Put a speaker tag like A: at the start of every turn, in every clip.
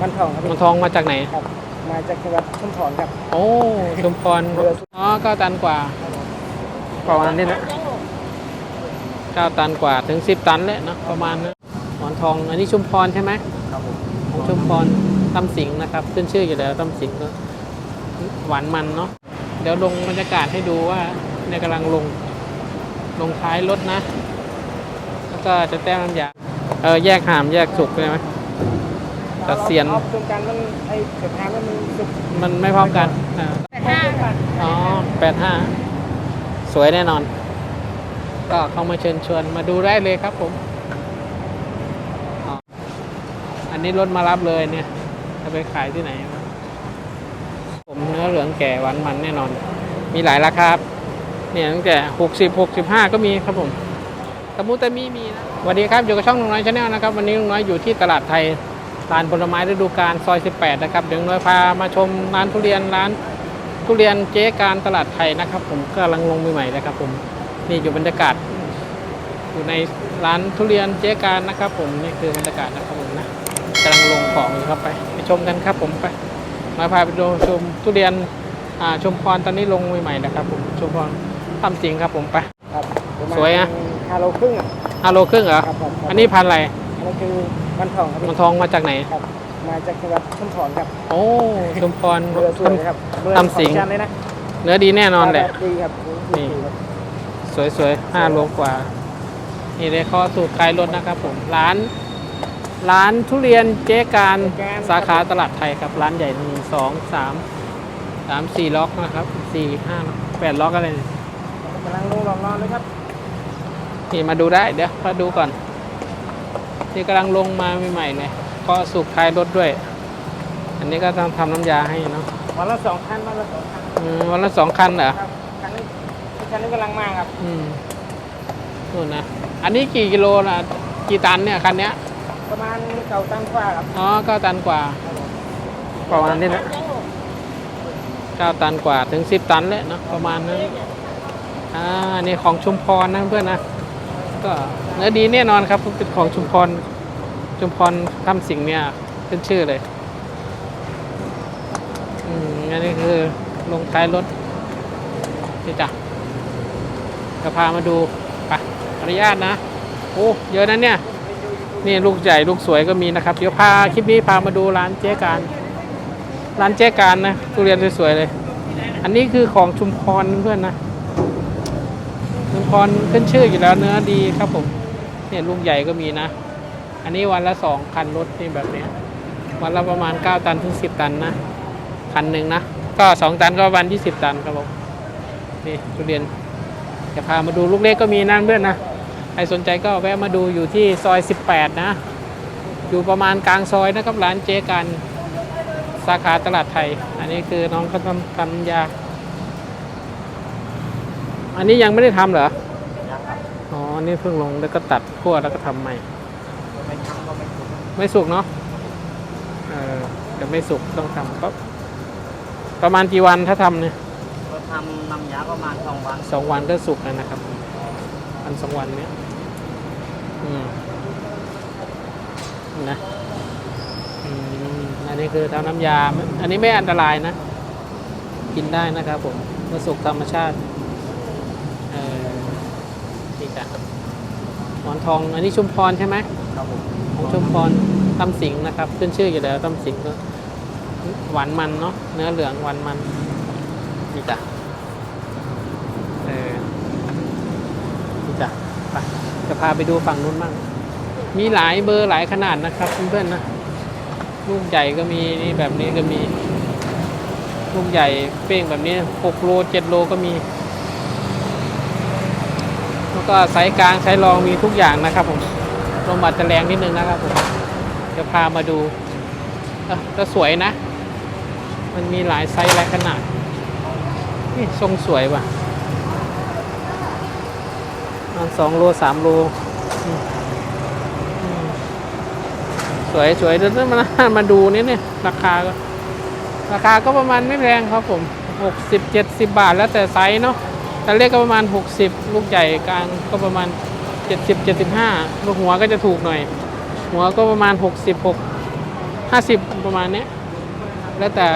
A: วันทองครับ
B: มันทองมาจากไหน
A: ครับ มาจากจังหวัดชุมพรครับ
B: โอ้ชุมพรอ๋อเก้าตันกว่าประมาณนี้นะเก้าตันกว่าถึงสิบตันเลยเนอะประมาณนะหมอนทอง อันนี้ชุมพรใช่ไหม
A: ครับผม
B: ของชุมพรตำสิงห์นะครับขึ้นชื่ออยู่แล้วตำสิงห์ก็หวานมันเนาะเดี๋ยวลงบรรยากาศให้ดูว่าเนี่ยกำลังลงลงท้ายรถนะ แล้วก็จะแต้มน้ำยาเออแยกหามแยกสุกเลยไหม แต่เซียน
A: อาอาตรงกลางมันไอ้เกิดทางแล้วมันสุก
B: มันไม่พร้อมกันอ่า
A: แต่ห้าบาท
B: อ๋อแปดห้าสวยแน่นอน ก็เข้ามาเชิญชวนมาดูได้เลยครับผมอ๋ออันนี้รถมารับเลยเนี่ย จะไปขายที่ไหน ผมเนื้อเหลืองแก่หวานมันแน่นอน มีหลายราคาครับเนี่ยตั้งแต่หกสิบหกสิบห้าก็มีครับผมตะมูตะมีมีนะสวัสดีครับ อยู่กับช่องลุงน้อยชาแนลนะครับ วันนี้ลุงน้อยอยู่ที่ตลาดไทย ร้านผลไม้ฤดูกาลซอย 18 นะครับ เดี๋ยวลุงน้อยพามาชมร้านทุเรียนร้านทุเรียนเจ๊การตลาดไทยนะครับ ผมกำลังลงใหม่ๆนะครับ ผมนี่อยู่บรรยากาศ อยู่ในร้านทุเรียนเจ๊การนะครับ ผมนี่คือบรรยากาศนะครับผมนะกำลังลงของอยู่ครับไปไปชมกันครับ ผมไปมาพาไปดูชมทุเรียนอ่าชมพรตอนนี้ลงใหม่ๆนะครับ ผมชมพรทำจริงครับผมไป
A: ครับประมาณ
B: สวยอะ
A: ห้าโลครึ่งอะ
B: ห้าโลครึ่งเหรอ
A: ครับผม
B: อันนี้พันอะไร
A: อันนี้คือ วันทองครับ
B: มันทองมาจากไหน
A: ครับมาจากจังหวัดชุมพรครับ
B: โอ้ชมพร
A: เรือสวยครับเรือ
B: ทำสิง
A: ของจันเลยนะ
B: เนื้อดีแน่นอนแหละ
A: ดีครับ
B: นี่สวยๆห้าโลกว่านี่เลยข้อสูตรขายรถนะครับผมร้านร้านทุเรียนเจ๊การสาขาตลาดไทยครับ ร้านใหญ่หนึ่งสองสามสามสี่ล็อกนะครับสี่ห้าล็อกแปดล็อกอะไรเนี่ย
A: กำลังลงรอนๆเลยครับ
B: นี่มาดูได้เดี๋ยวมาดูก่อน นี่กำลังลงมาใหม่ๆเลยก็สูตรขายรถด้วย อันนี้ก็ต้องทำน้ำยาให้เนาะ
A: วันละสองคันวันละสองคัน
B: อืมวันละสองคันเหรอ
A: ครับคันนี้คันนี้กำลังมาครับ
B: อืมนู่นนะอันนี้กี่กิโลนะกี่ตันเนี่ยคันเนี้ย
A: ประมาณเก่าตั้งฟ้าครับ
B: อ๋อเก้าตันกว่าประมาณนี้นะเก้าตันกว่าถึงสิบตันเลยเนาะประมาณนั้นอ่าอันนี่ของชุมพรนะเพื่อนนะ ก็เนื้อดีแน่นอนครับเป็นของชุมพรชุมพรทำสิ่งเนี่ยขึ้นชื่อเลยอืมอันนี้คือลงท้ายรถนี่จ้ะจะพามาดูไปอนุญาตนะโอ้เยอะนะเนี่ยนี่ลูกใหญ่ลูกสวยก็มีนะครับ เดี๋ยวพาคลิปนี้พามาดูร้านเจ๊การ ร้านเจ๊การนะทุเรียนสวยๆเลย อันนี้คือของชุมพรเพื่อนนะ พรขึ้นชื่ออยู่แล้วเนื้อดีครับผมเนี่ยลูกใหญ่ก็มีนะ อันนี้วันละสองคันรถนี่แบบนี้วันละประมาณ 9 ตันถึง 10 ตันนะคันหนึ่งนะ ก็ 2 ตันก็ประมาณ20ตันครับผมนี่ทุเรียนจะพามาดูลูกเล็กก็มีนั่นเพื่อนนะใครสนใจก็แวะมาดูอยู่ที่ซอย 18 นะ อยู่ประมาณกลางซอยนะครับร้านเจ๊กันสาขาตลาดไทย อันนี้คือน้องเขาทำทำยา อันนี้ยังไม่ได้ทำเหรออ๋อนี่เพิ่งลงแล้วก็ตัดขั้วแล้วก็ทำใหม่
A: ไม่ทำก็ไม่ถูก
B: ไม่สุกเนาะ เออเดี๋ยวไม่สุกต้องทำก็ประมาณกี่วันถ้าทำเนี่ย
A: เราทำน้ำยาประมาณสองวัน
B: สองวันก็สุกแล้วนะครับวันสองวันเนี้ย อืม นะ อืม อันนี้คือทำน้ำยา อันนี้ไม่อันตรายนะ กินได้นะครับผมเมื่อสุกธรรมชาติเออนี่ จ้ะหมอนทองอันนี้ชุมพรใช่ไหม
A: ครับผม
B: ของชุมพรตำสิงห์นะครับ ขึ้นชื่ออยู่แล้วตำสิงห์ก็หวานมันเนาะเนื้อเหลืองหวานมันนี่จ้ะเออนี่จ้ะไปจะพาไปดูฝั่งนู้นบ้างมีหลายเบอร์หลายขนาดนะครับเพื่อนๆนะลูกใหญ่ก็มีนี่แบบนี้ก็มี ลูกใหญ่เป้งแบบนี้6โล7โลก็มีแล้ว ก็ไซส์กลางไซส์รองมีทุกอย่างนะครับผมลมอาจจะแรงนิดนึงนะครับผมจะพามาดูก็สวยนะ มันมีหลายไซส์หลายขนาดนี่ทรงสวยว่ะประมาณสองโลสามโลสวยสวยเดี๋ยวมามาดูนี่เนี่ยราคาก็ราคาก็ประมาณไม่แพงครับผมหกสิบเจ็ดสิบบาทแล้วแต่ไซส์เนาะ แต่เล็กก็ประมาณหกสิบลูกใหญ่กลางก็ประมาณ 70 75ลูกหัวก็จะถูกหน่อย หัวก็ประมาณ 60 6ห้าสิบประมาณนี้แล้วแต่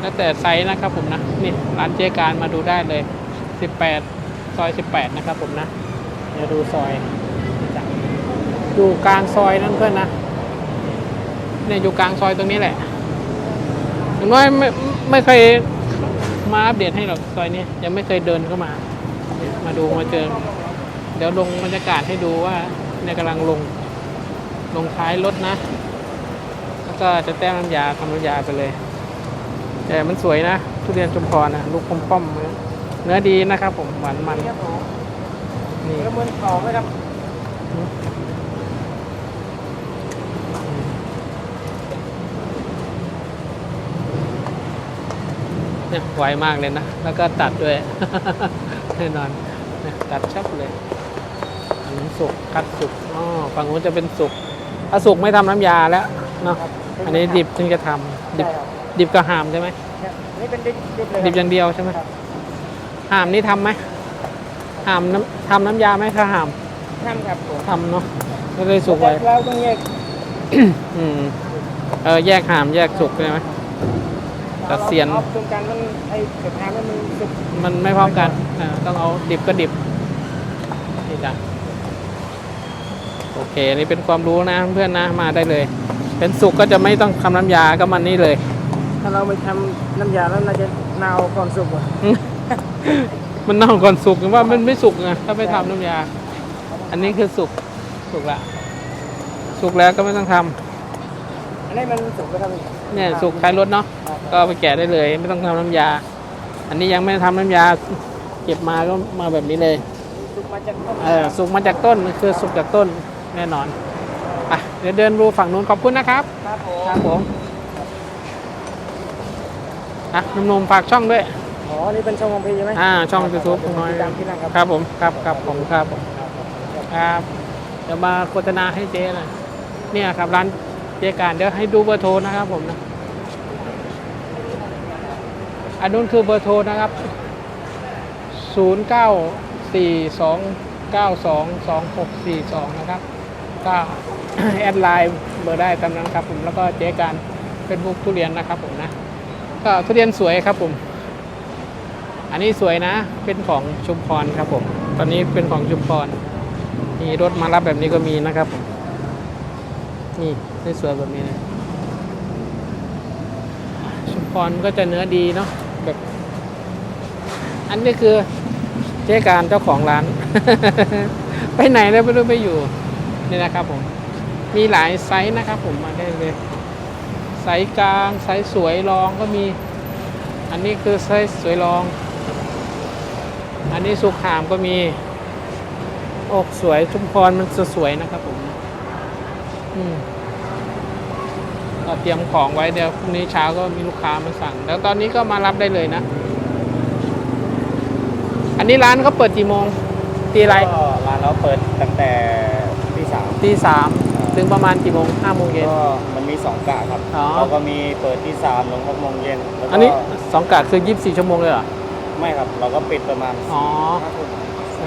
B: แล้วแต่ไซส์นะครับผมนะ นี่ร้านเจการมาดูได้เลย 18 ซอย 18 นะครับผมนะเดี๋ยวดูซอยจ้ะอยู่กลางซอยนั่นเพื่อนนะเนี่ยอยู่กลางซอยตรงนี้แหละอย่างน้อยไม่ไม่เคย มาอัปเดตให้หรอกซอยนี้ยังไม่เคยเดินเข้ามา มาดูมาเจอ เดี๋ยวลงบรรยากาศให้ดูว่าเนี่ยกำลังลง ลงท้ายรถนะ แล้วก็จะแต้มน้ำยาทำน้ำยาไปเลย แต่มันสวยนะ ทุเรียนชุมพรนะลูกป้อมๆเลยเนื้อดีนะครับผมหวานมัน
A: นี่ครับผม
B: นี่
A: แล้วมันกรอบไหมครับ
B: เนี่ยไวมากเลยนะ แล้วก็ตัดด้วยแน่นอนเนี่ยตัดชับเลยอันนี้สุกคัดสุกอ๋อฝั่งนู้นจะเป็นสุกถ้าสุกไม่ทำน้ำยาแล้วเนาะ
A: ครับ
B: อันนี้ดิบถึงจะทำดิ
A: ใช่
B: บ
A: ครับ
B: ดิบกับหามใช่ไหม
A: ครับนี่เป็นดิบดิบเลย
B: ดิบอย่างเดียวใช่ไหม
A: ครับ
B: หามนี่ทำไหมหามน้ำทำน้ำยาไหมถ้าหาม
A: ทำครับผม
B: ทำเนาะก็เลยสุกไว้
A: เราต้องแยก
B: อืมเออแยกหามแยกสุกใช่ไหม ตัดเสียน
A: อาตรงกลางมันไอ้กระทะมันสุก
B: มันไม่พร้อมกันอ่าต้องเอาดิบก็ดิบนี่จ้ะโอเคนี่เป็นความรู้นะเพื่อนนะมาได้เลย เป็นสุกก็จะไม่ต้องทำน้ำยาก็มันนี่เลย
A: ถ้าเราไปทำน้ำยาแล้วน่าจะเนาก่อนสุกอะ
B: มันเน่าก่อนสุกหรือว่ามันไม่สุกไงถ้าไม่ทำน้ำยา อันนี้คือสุกสุกละ สุกแล้วก็ไม่ต้องทำ
A: อั นนี้มันสุกแล้วครับ
B: เนี่ยสุกท้ายรถเนาะ
A: ครับ
B: ก็เอาไปแกะได้เลย ไม่ต้องทำน้ำยา อันนี้ยังไม่ได้ทำน้ำยา เก็บมาก็มาแบบนี้เลย
A: สุกมาจากต้น
B: เออสุกมาจากต้นคือสุกจากต้นแน่นอนไปเดี๋ยวเดินดูฝั่งนู้นขอบคุณนะครับ
A: ครับผม
B: ครับผมอะหนุ่มๆฝากช่องด้วย
A: อ๋อ นี่เป็นช่องของพี่ใช่ไหม
B: อ่า ช่องยูทูบน้อย
A: ติดตามที่นั่นครับ
B: ครับผม ครับครับผมครับผมครับเดี๋ยวมาโฆษณาให้เจ๊หน่อยเนี่ยครับร้าน เจ๊การเดี๋ยวให้ดูเบอร์โทรนะครับผมนะอันนู้นคือเบอร์โทรนะครับ 0 9 4 2 9 2 2 6 4 2 นะครับ ก็แอดไลน์เบอร์ได้ตามนั้นครับผมแล้วก็เจ๊การเป็นบุกทุเรียนนะครับผมนะ ก็ทุเรียนสวยครับผม อันนี้สวยนะ เป็นของชุมพรครับผม ตอนนี้เป็นของชุมพร มีรถมารับแบบนี้ก็มีนะครับผม นี่สวยแบบนี้นะชุมพรก็จะเนื้อดีเนาะแบบ อันนี้คือเจ๊การเจ้าของร้าน ไปไหนแล้วไม่รู้ไปอยู่ นี่นะครับผม มีหลายไซส์นะครับผมมาได้เลย ไซส์กลาง ไซส์สวยรองก็มี อันนี้คือไซส์สวยรอง อันนี้สุขามก็มีอกสวยชุมพรมันสวยๆนะครับผม ก็เตรียมของไว้เดี๋ยวพรุ่งนี้เช้าก็มีลูกค้ามาสั่ง แล้วตอนนี้ก็มารับได้เลยนะ อันนี้ร้านเขาเปิดกี่โมง ตีไร
A: ก็ร้านเราเปิดตั้งแต่ที่สาม
B: ตีสามถึงประมาณกี่โมงห้าโมงเย็น
A: ก็มันมีสองกะครับ
B: อ๋อ
A: เราก็มีเปิดที่สามลงหกโมงเย็นแล้วก็
B: อันนี้สองกะคือยี่สิบสี่ชั่วโมงเลยเหรอ
A: ไม่ครับ เราก็ปิดประมาณ
B: อ๋อ
A: ห้าทุ่ม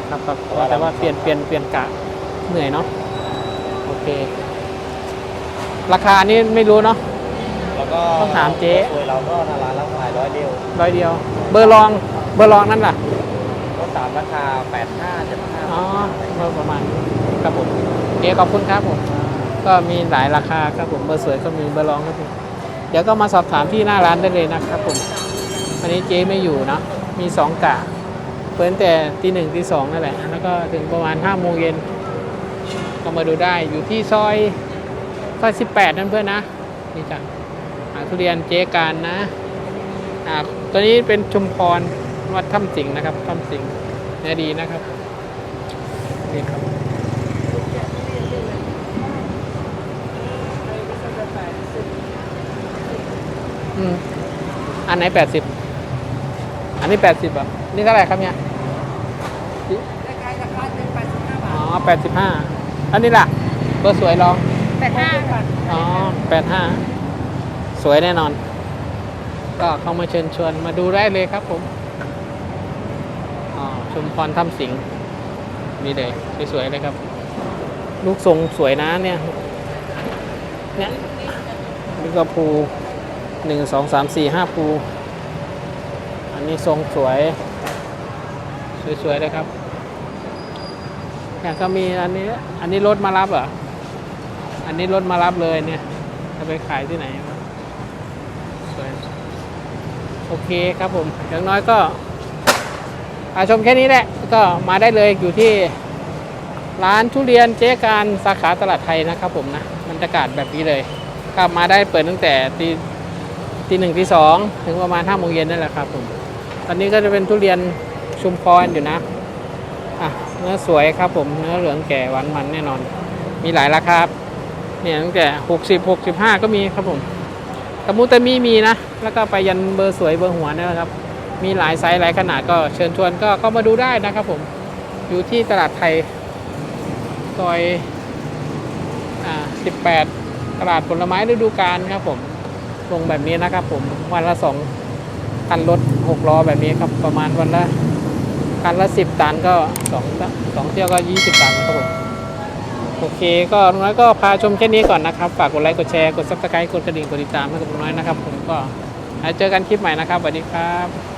B: ครับครับแต่ว่าเปลี่ยนเปลี่ยนเปลี่ยนกะเหนื่อยเนาะโอเค ราคานี่ไม่รู้เนาะ
A: แล้วก็
B: ต้องถามเจ๊
A: สวยเราก็หน้าร้านเราขายร้อยเดียว
B: ร้อยเดียว เบอร์รอง เบอร์รองนั่นล่ะ
A: ก็ตามราคาแปดห้าเจ็ดห้า
B: อ๋อเบอร์ประมาณนี้ครับผมโอเคขอบคุณครับผม ก็มีหลายราคาครับผมเบอร์สวยก็มีเบอร์รองก็มีเดี๋ยวก็มาสอบถามที่หน้าร้านได้เลยนะครับผมวันนี้เจ๊ไม่อยู่เนาะมีสองกะเปิดตั้งแต่ตีหนึ่งตีสองนั่นแหละ แล้วก็ถึงประมาณห้าโมงเย็นก็มาดูได้อยู่ที่ซอย ซอยสิบแปดนั่นเพื่อนนะนี่จ้ะหาทุเรียนเจ๊การนะอ่าตัวนี้เป็นชุมพรวัดถ้ำสิงห์นะครับถ้ำสิงห์เนื้อดีนะครับนี่ครับอืมอันไหนแปดสิบอันนี้แปดสิบอะนี่เท่าไหร่ครับเนี่ยอ๋อแปดสิบห้าอันนี้ล่ะเบอร์สวยลอง
A: แปดห้าค่ะ
B: อ๋อแปดห้าสวยแน่นอน ก็เข้ามาเชิญชวนมาดูได้เลยครับผมอ๋อชุมพรถ้ำสิงห์นี่เลยสวยๆเลยครับ ลูกทรงสวยนะเนี่ย เนี่ยนี่ก็ภูหนึ่งสองสามสี่ห้าภู อันนี้ทรงสวย สวยๆเลยครับอย่างก็มีอันนี้ อันนี้รถมารับเหรอ อันนี้รถมารับเลยเนี่ยจะไปขายที่ไหนสวยโอเคครับผมอย่างน้อยก็อาชมแค่นี้แหละ ก็มาได้เลยอยู่ที่ร้านทุเรียนเจ๊การสาขาตลาดไทยนะครับผมนะบรรยากาศแบบนี้เลยก็มาได้เปิดตั้งแต่ตีตีหนึ่งตีสองถึงประมาณห้าโมงเย็นนั่นแหละครับผมตอนนี้ก็จะเป็นทุเรียนชุมพรอยู่นะอะเนื้อสวยครับผมเนื้อเหลืองแก่หวานมันแน่นอน มีหลายราคา เนี่ยตั้งแต่หกสิบหกสิบห้าก็มีครับผมตะมุตะมีมีนะ แล้วก็ไปยันเบอร์สวยเบอร์หัวนะครับ มีหลายไซส์หลายขนาดก็เชิญชวนก็เข้ามาดูได้นะครับผม อยู่ที่ตลาดไทยซอยอ่า18ตลาดผลไม้ฤดูกาลครับผม ลงแบบนี้นะครับผม วันละสองคันรถหกล้อแบบนี้ครับ ประมาณวันละคันละสิบตันก็สองสองเที่ยวก็ยี่สิบตันครับผม โอเค ก็ลุงน้อยก็พาชมแค่นี้ก่อนนะครับ ฝากกดไลค์กดแชร์กดซับสไครต์กดกระดิ่งกดติดตามให้กับลุงน้อยนะครับ ผมก็เจอกันคลิปใหม่นะครับสวัสดีครับ